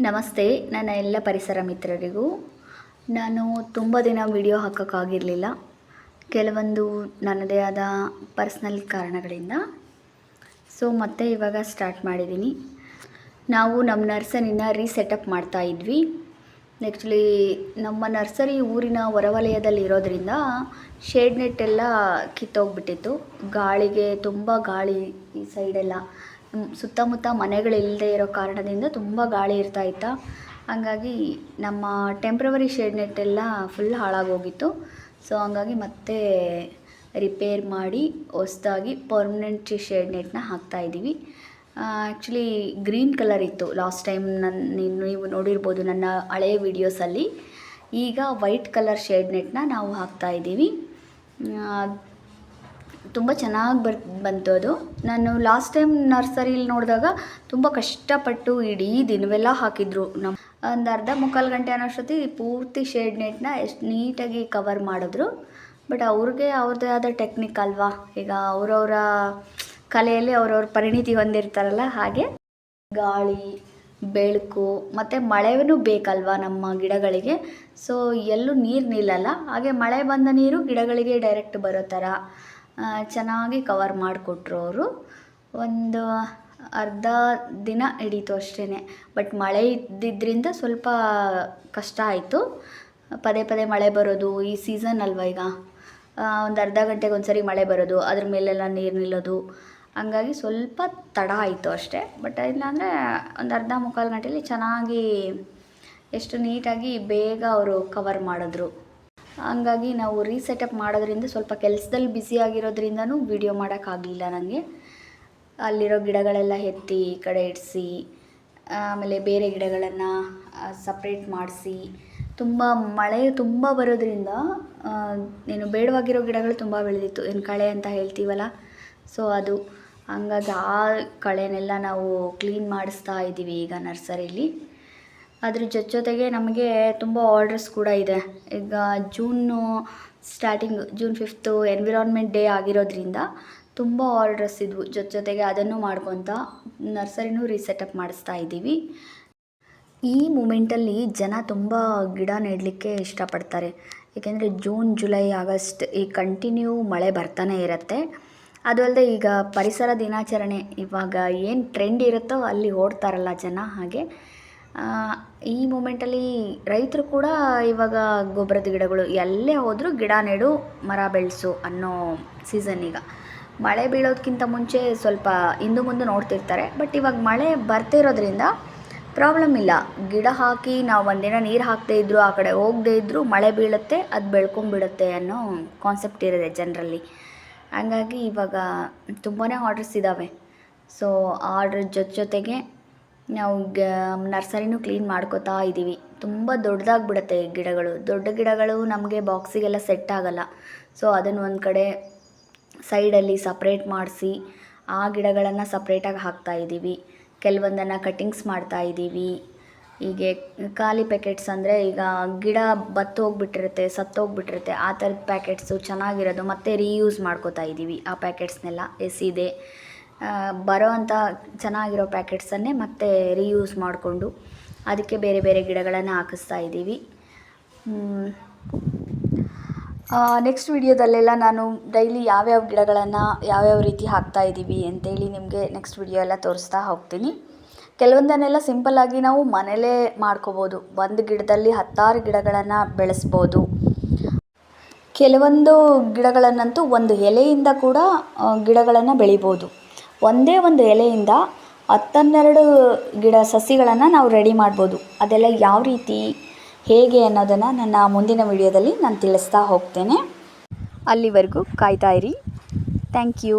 ನಮಸ್ತೆ, ನನ್ನ ಎಲ್ಲ ಪರಿಸರ ಮಿತ್ರರಿಗೂ. ನಾನು ತುಂಬ ದಿನ ವಿಡಿಯೋ ಹಾಕೋಕ್ಕಾಗಿರಲಿಲ್ಲ. ಕೆಲವೊಂದು ನನ್ನದೇ ಆದ ಪರ್ಸ್ನಲ್ ಕಾರಣಗಳಿಂದ. ಸೊ ಮತ್ತೆ ಇವಾಗ ಸ್ಟಾರ್ಟ್ ಮಾಡಿದ್ದೀನಿ. ನಾವು ನಮ್ಮ ನರ್ಸರಿನ ರೀಸೆಟಪ್ ಮಾಡ್ತಾ ಇದ್ವಿ. ಆ್ಯಕ್ಚುಲಿ ನಮ್ಮ ನರ್ಸರಿ ಊರಿನ ಹೊರವಲಯದಲ್ಲಿ ಇರೋದ್ರಿಂದ ಶೇಡ್ ನೆಟ್ ಎಲ್ಲ ಕಿತ್ತೋಗ್ಬಿಟ್ಟಿತ್ತು. ಗಾಳಿಗೆ ತುಂಬ ಗಾಳಿ ಈ ಸೈಡೆಲ್ಲ ಸುತ್ತಮುತ್ತ ಮನೆಗಳಿಲ್ಲದೆ ಇರೋ ಕಾರಣದಿಂದ ತುಂಬ ಗಾಳಿ ಇರ್ತಾ ಇತ್ತು. ಹಂಗಾಗಿ ನಮ್ಮ ಟೆಂಪ್ರವರಿ ಶೇಡ್ ನೆಟ್ ಎಲ್ಲ ಫುಲ್ ಹಾಳಾಗೋಗಿತ್ತು. ಸೊ ಹಂಗಾಗಿ ಮತ್ತೆ ರಿಪೇರ್ ಮಾಡಿ ಹೊಸ್ದಾಗಿ ಪರ್ಮನೆಂಟ್ ಶೇಡ್ ನೆಟ್ನ ಹಾಕ್ತಾಯಿದ್ದೀವಿ ಆ್ಯಕ್ಚುಲಿ ಗ್ರೀನ್ ಕಲರ್ ಇತ್ತು. ಲಾಸ್ಟ್ ಟೈಮ್ ನನ್ನ ನೀವು ನೋಡಿರ್ಬೋದು ನನ್ನ ಹಳೆಯ ವೀಡಿಯೋಸಲ್ಲಿ ಈಗ ವೈಟ್ ಕಲರ್ ಶೇಡ್ ನೆಟ್ನ ನಾವು ಹಾಕ್ತಾಯಿದ್ದೀವಿ ತುಂಬ ಚೆನ್ನಾಗಿ ಬರ್, ಬಂತು ಅದು. ನಾನು ಲಾಸ್ಟ್ ಟೈಮ್ ನರ್ಸರಿಲಿ ನೋಡಿದಾಗ ತುಂಬ ಕಷ್ಟಪಟ್ಟು ಇಡೀ ದಿನವೆಲ್ಲ ಹಾಕಿದ್ರು ನಮ್ಮ ಒಂದು ಅರ್ಧ ಮುಕ್ಕಾಲು ಗಂಟೆ ಅನ್ನೋಷ್ಟೊತ್ತಿಗೆ ಪೂರ್ತಿ ಶೇಡ್ ನೆಟ್ನ ಎಷ್ಟು ನೀಟಾಗಿ ಕವರ್ ಮಾಡಿದ್ರು. ಬಟ್ ಅವ್ರಿಗೆ ಅವ್ರದ್ದೇ ಆದ ಟೆಕ್ನಿಕ್ ಅಲ್ವಾ? ಈಗ ಅವರವರ ಕಲೆಯಲ್ಲಿ ಅವ್ರವ್ರ ಪರಿಣಿತಿ ಹೊಂದಿರ್ತಾರಲ್ಲ ಹಾಗೆ. ಗಾಳಿ, ಬೆಳಕು, ಮತ್ತು ಮಳೆನೂ ಬೇಕಲ್ವಾ ನಮ್ಮ ಗಿಡಗಳಿಗೆ? ಸೊ ಎಲ್ಲೂ ನೀರು ನಿಲ್ಲಲ್ಲ. ಹಾಗೆ ಮಳೆ ಬಂದ ನೀರು ಗಿಡಗಳಿಗೆ ಡೈರೆಕ್ಟ್ ಬರೋ ಥರ ಚೆನ್ನಾಗಿ ಕವರ್ ಮಾಡಿಕೊಟ್ರು ಅವರು. ಒಂದು ಅರ್ಧ ದಿನ ಹಿಡೀತು ಅಷ್ಟೇ ಬಟ್ ಮಳೆ ಇದ್ದಿದ್ದರಿಂದ ಸ್ವಲ್ಪ ಕಷ್ಟ ಆಯಿತು. ಪದೇ ಪದೇ ಮಳೆ ಬರೋದು, ಈ ಸೀಸನ್ ಅಲ್ವಾ ಈಗ? ಒಂದು ಅರ್ಧ ಗಂಟೆಗೆ ಒಂದ್ಸರಿ ಮಳೆ ಬರೋದು, ಅದ್ರ ಮೇಲೆಲ್ಲ ನೀರು ನಿಲ್ಲೋದು. ಹಂಗಾಗಿ ಸ್ವಲ್ಪ ತಡ ಆಯಿತು ಅಷ್ಟೇ. ಬಟ್ ಇಲ್ಲಾಂದರೆ ಒಂದು ಅರ್ಧ ಮುಕ್ಕಾಲು ಗಂಟೆಯಲ್ಲಿ ಚೆನ್ನಾಗಿ ಎಷ್ಟು ನೀಟಾಗಿ ಬೇಗ ಅವರು ಕವರ್ ಮಾಡಿದ್ರು. ಹಂಗಾಗಿ ನಾವು ರೀಸೆಟಪ್ ಮಾಡೋದ್ರಿಂದ ಸ್ವಲ್ಪ ಕೆಲಸದಲ್ಲಿ ಬ್ಯುಸಿ ಆಗಿರೋದ್ರಿಂದನೂ ವಿಡಿಯೋ ಮಾಡೋಕ್ಕಾಗಲಿಲ್ಲ ನನಗೆ ಅಲ್ಲಿರೋ ಗಿಡಗಳೆಲ್ಲ ಎತ್ತಿ ಈ ಕಡೆ ಇಡಿಸಿ, ಆಮೇಲೆ ಬೇರೆ ಗಿಡಗಳನ್ನು ಸಪ್ರೇಟ್ ಮಾಡಿಸಿ. ತುಂಬ ಮಳೆ ತುಂಬ ಬರೋದ್ರಿಂದ ಏನು ಬೇಡವಾಗಿರೋ ಗಿಡಗಳು ತುಂಬ ಬೆಳೆದಿತ್ತು. ಏನು ಕಳೆ ಅಂತ ಹೇಳ್ತೀವಲ್ಲ? ಸೊ ಅದು. ಹಂಗಾಗಿ ಆ ಕಳೆನೆಲ್ಲ ನಾವು ಕ್ಲೀನ್ ಮಾಡಿಸ್ತಾ ಇದ್ದೀವಿ ಈಗ ನರ್ಸರಿಲಿ. ಅದ್ರ ಜೊತೆ ಜೊತೆಗೆ ನಮಗೆ ತುಂಬ ಆರ್ಡರ್ಸ್ ಕೂಡ ಇದೆ. ಈಗ June starting June fifth environment day ಆಗಿರೋದ್ರಿಂದ ತುಂಬ ಆರ್ಡರ್ಸ್ ಇದ್ವು. ಜೊತೆ ಜೊತೆಗೆ ಅದನ್ನು ಮಾಡ್ಕೊತ ನರ್ಸರಿನೂ ರೀಸೆಟಪ್ ಮಾಡಿಸ್ತಾ ಇದ್ದೀವಿ. ಈ ಮೂಮೆಂಟಲ್ಲಿ ಜನ ತುಂಬ ಗಿಡ ನೆಡಲಿಕ್ಕೆ ಇಷ್ಟಪಡ್ತಾರೆ. ಏಕೆಂದರೆ ಜೂನ್ ಜುಲೈ ಆಗಸ್ಟ್ ಈ ಕಂಟಿನ್ಯೂ ಮಳೆ ಬರ್ತಾನೆ ಇರುತ್ತೆ. ಅದು ಅಲ್ಲದೆ ಈಗ ಪರಿಸರ ದಿನಾಚರಣೆ ಇವಾಗ ಏನು ಟ್ರೆಂಡ್ ಇರುತ್ತೋ ಅಲ್ಲಿ ಓಡ್ತಾರಲ್ಲ ಜನ ಹಾಗೆ ಈ ಮೂಮೆಂಟಲ್ಲಿ ರೈತರು ಕೂಡ ಇವಾಗ ಗೊಬ್ಬರದ ಗಿಡಗಳು, ಎಲ್ಲೇ ಹೋದರೂ ಗಿಡ ನೆಡು, ಮರ ಬೆಳೆಸು ಅನ್ನೋ ಸೀಸನ್ ಈಗ. ಮಳೆ ಬೀಳೋದಕ್ಕಿಂತ ಮುಂಚೆ ಸ್ವಲ್ಪ ಹಿಂದು ಮುಂದೆ ನೋಡ್ತಿರ್ತಾರೆ, ಬಟ್ ಇವಾಗ ಮಳೆ ಬರ್ತಿರೋದ್ರಿಂದ ಪ್ರಾಬ್ಲಮ್ ಇಲ್ಲ. ಗಿಡ ಹಾಕಿ ನಾವು ಒಂದಿನ ನೀರು ಹಾಕದೇ ಇದ್ದರೂ ಆ ಕಡೆ ಹೋಗದೇ ಇದ್ದರೂ ಮಳೆ ಬೀಳುತ್ತೆ, ಅದು ಬೆಳ್ಕೊಂಬಿಡುತ್ತೆ ಅನ್ನೋ ಕಾನ್ಸೆಪ್ಟ್ ಇರುತ್ತೆ ಜನರಲ್ಲಿ. ಹಂಗಾಗಿ ಇವಾಗ ತುಂಬಾ ಆರ್ಡರ್ಸ್ ಇದ್ದಾವೆ ಸೊ ಆರ್ಡ್ರ್ ಜೊತೆ ಜೊತೆಗೆ ನಾವು ಗ, ನರ್ಸರಿನೂ ಕ್ಲೀನ್ ಮಾಡ್ಕೋತಾ ಇದ್ದೀವಿ. ತುಂಬ ದೊಡ್ಡದಾಗ್ಬಿಡುತ್ತೆ ಗಿಡಗಳು. ದೊಡ್ಡ ಗಿಡಗಳು ನಮಗೆ ಬಾಕ್ಸಿಗೆಲ್ಲ ಸೆಟ್ ಆಗಲ್ಲ. ಸೊ, ಅದನ್ನು ಒಂದು ಕಡೆ ಸೈಡಲ್ಲಿ ಸಪ್ರೇಟ್ ಮಾಡಿಸಿ, ಆ ಗಿಡಗಳನ್ನು ಸಪ್ರೇಟಾಗಿ ಹಾಕ್ತಾ ಇದ್ದೀವಿ. ಕೆಲವೊಂದನ್ನು ಕಟ್ಟಿಂಗ್ಸ್ ಮಾಡ್ತಾ ಇದ್ದೀವಿ. ಹೀಗೆ ಖಾಲಿ ಪ್ಯಾಕೆಟ್ಸ್ ಅಂದರೆ ಈಗ ಗಿಡ ಬತ್ತೋಗ್ಬಿಟ್ಟಿರುತ್ತೆ, ಸತ್ತೋಗ್ಬಿಟ್ಟಿರುತ್ತೆ. ಆ ಥರದ ಪ್ಯಾಕೆಟ್ಸು ಚೆನ್ನಾಗಿರೋದು. ಮತ್ತೆ ರೀಯೂಸ್ ಮಾಡ್ಕೋತಾ ಇದ್ದೀವಿ ಆ ಪ್ಯಾಕೆಟ್ಸ್ನೆಲ್ಲ. ಎಸಿದೆ. ಬರೋ ಅಂಥ ಚೆನ್ನಾಗಿರೋ ಪ್ಯಾಕೆಟ್ಸನ್ನೇ ಮತ್ತೆ ರೀಯೂಸ್ ಮಾಡಿಕೊಂಡು ಅದಕ್ಕೆ ಬೇರೆ ಬೇರೆ ಗಿಡಗಳನ್ನು ಹಾಕಿಸ್ತಾ ಇದ್ದೀವಿ. ನೆಕ್ಸ್ಟ್ ವಿಡಿಯೋದಲ್ಲೆಲ್ಲ ನಾನು ಡೈಲಿ ಯಾವ್ಯಾವ ಗಿಡಗಳನ್ನು ಯಾವ್ಯಾವ ರೀತಿ ಹಾಕ್ತಾ ಇದ್ದೀವಿ ಅಂತೇಳಿ ನಿಮಗೆ ನೆಕ್ಸ್ಟ್ ವಿಡಿಯೋ ಎಲ್ಲ ತೋರಿಸ್ತಾ ಹೋಗ್ತೀನಿ. ಕೆಲವೊಂದನ್ನೆಲ್ಲ ಸಿಂಪಲ್ಲಾಗಿ ನಾವು ಮನೇಲೇ ಮಾಡ್ಕೋಬೋದು. ಒಂದು ಗಿಡದಲ್ಲಿ ಹತ್ತಾರು ಗಿಡಗಳನ್ನು ಬೆಳೆಸ್ಬೋದು. ಕೆಲವೊಂದು ಗಿಡಗಳನ್ನಂತೂ ಒಂದು ಎಲೆಯಿಂದ ಕೂಡ ಗಿಡಗಳನ್ನು ಬೆಳಿಬೋದು. ಒಂದೇ ಒಂದು ಎಲೆಯಿಂದ ಹತ್ತನ್ನೆರಡು ಗಿಡ ಸಸಿಗಳನ್ನು ನಾವು ರೆಡಿ ಮಾಡ್ಬೋದು. ಅದೆಲ್ಲ ಯಾವ ರೀತಿ, ಹೇಗೆ ಅನ್ನೋದನ್ನು ನನ್ನ ಮುಂದಿನ ವಿಡಿಯೋದಲ್ಲಿ ನಾನು ತಿಳಿಸ್ತಾ ಹೋಗ್ತೇನೆ. ಅಲ್ಲಿವರೆಗೂ ಕಾಯ್ತಾ ಇರಿ. Thank you